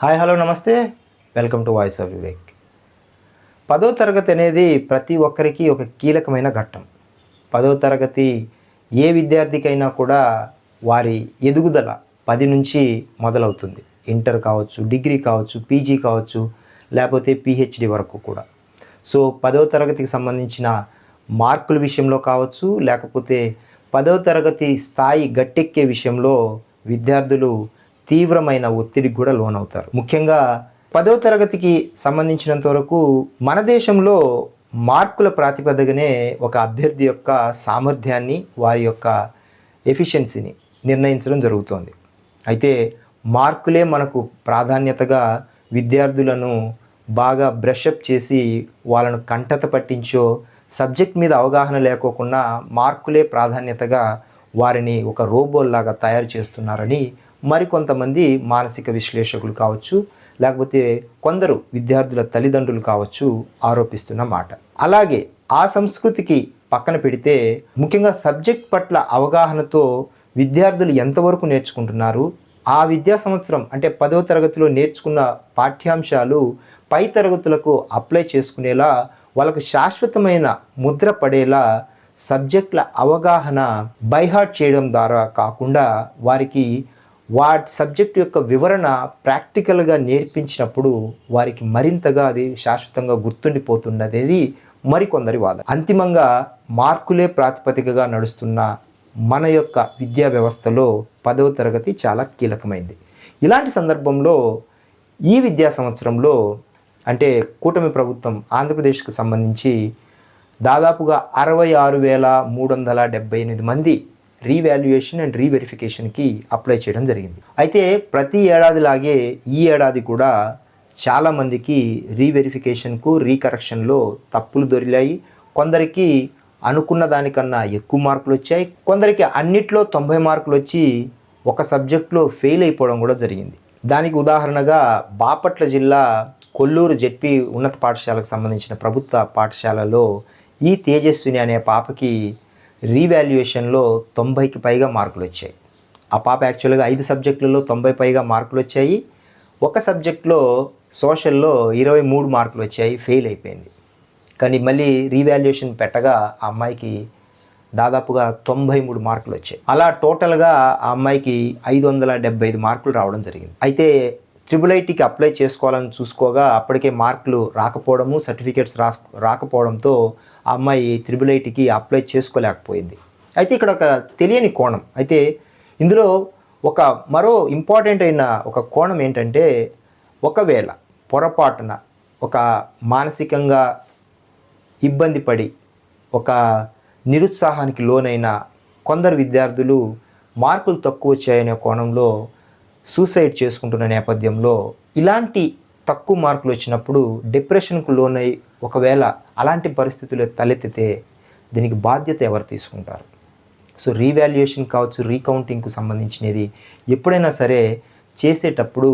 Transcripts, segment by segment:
Hi hello నమస్తే. Welcome to voice of Vivek. పదో తరగతి అనేది ప్రతి ఒక్కరికి ఒక కీలకమైన ఘట్టం. పదో తరగతి ఏ విద్యార్థికైనా కూడా వారి ఎదుగుదల పది నుంచి మొదలవుతుంది. ఇంటర్ కావచ్చు డిగ్రీ కావచ్చు పీజీ కావచ్చు లేకపోతే పిహెచ్డి వరకు కూడా. సో పదో తరగతికి సంబంధించిన మార్కుల విషయంలో కావచ్చు లేకపోతే పదో తరగతి స్థాయి గట్టెక్కే విషయంలో విద్యార్థులు తీవ్రమైన ఒత్తిడికి కూడా లోనవుతారు. ముఖ్యంగా పదవ తరగతికి సంబంధించినంత వరకు మన దేశంలో మార్కుల ప్రాతిపదికనే ఒక అభ్యర్థి యొక్క సామర్థ్యాన్ని వారి యొక్క ఎఫిషియన్సీని నిర్ణయించడం జరుగుతోంది. అయితే మార్కులే మనకు ప్రాధాన్యతగా విద్యార్థులను బాగా బ్రషప్ చేసి వాళ్ళను కంటత పట్టించో సబ్జెక్ట్ మీద అవగాహన లేకోకుండా మార్కులే ప్రాధాన్యతగా వారిని ఒక రోబోల్లాగా తయారు చేస్తున్నారని మరికొంతమంది మానసిక విశ్లేషకులు కావచ్చు లేకపోతే కొందరు విద్యార్థుల తల్లిదండ్రులు కావచ్చు ఆరోపిస్తున్న మాట. అలాగే ఆ సంస్కృతికి పక్కన పెడితే ముఖ్యంగా సబ్జెక్ట్ పట్ల అవగాహనతో విద్యార్థులు ఎంతవరకు నేర్చుకుంటున్నారు ఆ విద్యా సంవత్సరం అంటే పదవ తరగతిలో నేర్చుకున్న పాఠ్యాంశాలు పై తరగతులకు అప్లై చేసుకునేలా వాళ్ళకు శాశ్వతమైన ముద్ర పడేలా సబ్జెక్టుల అవగాహన బైహార్ట్ చేయడం ద్వారా కాకుండా వారికి వాటి సబ్జెక్టు యొక్క వివరణ ప్రాక్టికల్గా నేర్పించినప్పుడు వారికి మరింతగా అది శాశ్వతంగా గుర్తుండిపోతున్నది మరికొందరి వాదన. అంతిమంగా మార్కులే ప్రాతిపదికగా నడుస్తున్న మన యొక్క విద్యా వ్యవస్థలో పదవ తరగతి చాలా కీలకమైంది. ఇలాంటి సందర్భంలో ఈ విద్యా సంవత్సరంలో అంటే కూటమి ప్రభుత్వం ఆంధ్రప్రదేశ్కు సంబంధించి దాదాపుగా అరవై ఆరు వేల మూడు వందల డెబ్బై ఎనిమిది మంది రీవాల్యుయేషన్ అండ్ రీవెరిఫికేషన్కి అప్లై చేయడం జరిగింది. అయితే ప్రతి ఏడాదిలాగే ఈ ఏడాది కూడా చాలామందికి రీవెరిఫికేషన్కు రీకరెక్షన్లో తప్పులు దొరికాయి కొందరికి అనుకున్న దానికన్నా ఎక్కువ మార్కులు వచ్చాయి. కొందరికి అన్నిట్లో తొంభై మార్కులు వచ్చి ఒక సబ్జెక్ట్లో ఫెయిల్ అయిపోవడం కూడా జరిగింది. దానికి ఉదాహరణగా బాపట్ల జిల్లా కొల్లూరు జెడ్పీ ఉన్నత పాఠశాలకు సంబంధించిన ప్రభుత్వ పాఠశాలలో ఈ తేజస్విని అనే పాపకి రీవాల్యుయేషన్లో తొంభైకి పైగా మార్కులు వచ్చాయి. ఆ పాప యాక్చువల్గా ఐదు సబ్జెక్టులలో తొంభై పైగా మార్కులు వచ్చాయి. ఒక సబ్జెక్ట్లో సోషల్లో ఇరవై మూడు మార్కులు వచ్చాయి ఫెయిల్ అయిపోయింది. కానీ మళ్ళీ రీవాల్యుయేషన్ పెట్టగా ఆ అమ్మాయికి దాదాపుగా తొంభై మూడు మార్కులు వచ్చాయి. అలా టోటల్గా ఆ అమ్మాయికి ఐదు వందల డెబ్బై ఐదు మార్కులు రావడం జరిగింది. అయితే ట్రిపుల్ ఐటీకి అప్లై చేసుకోవాలని చూసుకోగా అప్పటికే మార్కులు రాకపోవడము సర్టిఫికేట్స్ రాస్ రాకపోవడంతో ఆ అమ్మాయి త్రిబుల్ ఐటీకి అప్లై చేసుకోలేకపోయింది. అయితే ఇక్కడ ఒక తెలియని కోణం. అయితే ఇందులో ఒక మరో ఇంపార్టెంట్ అయిన ఒక కోణం ఏంటంటే ఒకవేళ పొరపాటున ఒక మానసికంగా ఇబ్బంది పడి ఒక నిరుత్సాహానికి లోనైన కొందరు విద్యార్థులు మార్కులు తక్కువ వచ్చాయనే కోణంలో సూసైడ్ చేసుకుంటున్న నేపథ్యంలో ఇలాంటి తక్కువ మార్కులు వచ్చినప్పుడు డిప్రెషన్కు లోనై ఒకవేళ అలాంటి పరిస్థితులు తలెత్తితే దీనికి బాధ్యత ఎవరు తీసుకుంటారు? సో రీవాల్యుయేషన్ కావచ్చు రీకౌంటింగ్కు సంబంధించినది ఎప్పుడైనా సరే చేసేటప్పుడు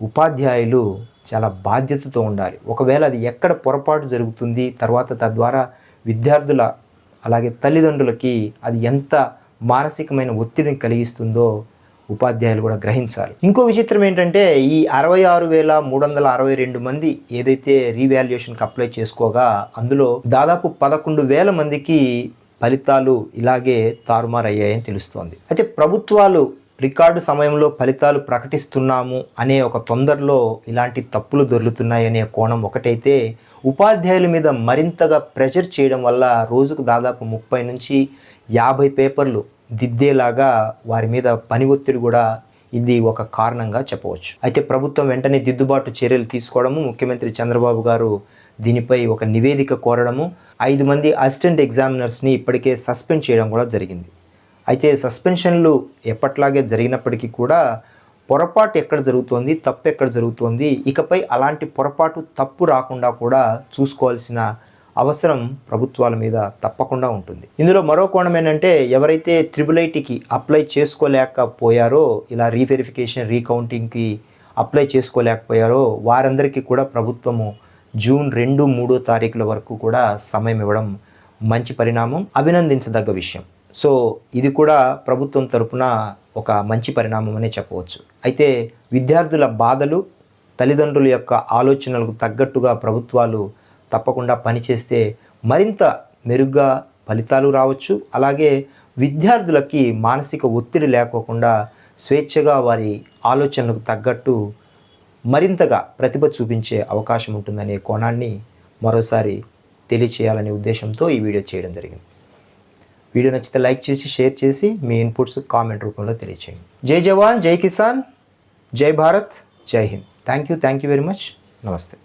ఉపాధ్యాయులు చాలా బాధ్యతతో ఉండాలి. ఒకవేళ అది ఎక్కడ పొరపాటు జరుగుతుంది తర్వాత తద్వారా విద్యార్థుల అలాగే తల్లిదండ్రులకి అది ఎంత మానసికమైన ఒత్తిడిని కలిగిస్తుందో ఉపాధ్యాయులు కూడా గ్రహించాలి. ఇంకో విచిత్రం ఏంటంటే ఈ అరవై ఆరు వేల మూడు వందల అరవై రెండు మంది ఏదైతే రీవాల్యుయేషన్కి అప్లై చేసుకోగా అందులో దాదాపు పదకొండు వేల మందికి ఫలితాలు ఇలాగే తారుమారయ్యాయని తెలుస్తోంది. అయితే ప్రభుత్వాలు రికార్డు సమయంలో ఫలితాలు ప్రకటిస్తున్నాము అనే ఒక తొందరలో ఇలాంటి తప్పులు దొర్లుతున్నాయనే కోణం ఒకటైతే ఉపాధ్యాయుల మీద మరింతగా ప్రెషర్ చేయడం వల్ల రోజుకు దాదాపు ముప్పై నుంచి యాభై పేపర్లు దిద్దేలాగా వారి మీద పని ఒత్తిడి కూడా ఇది ఒక కారణంగా చెప్పవచ్చు. అయితే ప్రభుత్వం వెంటనే దిద్దుబాటు చర్యలు తీసుకోవడము ముఖ్యమంత్రి చంద్రబాబు గారు దీనిపై ఒక నివేదిక కోరడము ఐదు మంది అసిస్టెంట్ ఎగ్జామినర్స్ని ఇప్పటికే సస్పెండ్ చేయడం కూడా జరిగింది. అయితే సస్పెన్షన్లు ఎప్పట్లాగే జరిగినప్పటికీ కూడా పొరపాటు ఎక్కడ జరుగుతోంది తప్పు ఎక్కడ జరుగుతోంది ఇకపై అలాంటి పొరపాటు తప్పు రాకుండా కూడా చూసుకోవాల్సిన అవసరం ప్రభుత్వాల మీద తప్పకుండా ఉంటుంది. ఇందులో మరో కోణం ఏంటంటే ఎవరైతే త్రిబుల్ ఐటీకి అప్లై చేసుకోలేకపోయారో ఇలా రీవెరిఫికేషన్ రీకౌంటింగ్కి అప్లై చేసుకోలేకపోయారో వారందరికీ కూడా ప్రభుత్వము జూన్ రెండు మూడో తారీఖుల వరకు కూడా సమయం ఇవ్వడం మంచి పరిణామం అభినందించదగ్గ విషయం. సో ఇది కూడా ప్రభుత్వం తరపున ఒక మంచి పరిణామం అనే చెప్పవచ్చు. అయితే విద్యార్థుల బాధలు తల్లిదండ్రుల యొక్క ఆలోచనలకు తగ్గట్టుగా ప్రభుత్వాలు తప్పకుండా పనిచేస్తే మరింత మెరుగ్గా ఫలితాలు రావచ్చు. అలాగే విద్యార్థులకి మానసిక ఒత్తిడి లేకోకుండా స్వేచ్ఛగా వారి ఆలోచనలకు తగ్గట్టు మరింతగా ప్రతిభ చూపించే అవకాశం ఉంటుందనే కోణాన్ని మరోసారి తెలియచేయాలనే ఉద్దేశంతో ఈ వీడియో చేయడం జరిగింది. వీడియో నచ్చితే లైక్ చేసి షేర్ చేసి మీ ఇన్పుట్స్ కామెంట్ రూపంలో తెలియచేయండి. జై జవాన్ జై కిసాన్ జై భారత్ జై Hind. Thank you thank you very much. నమస్తే.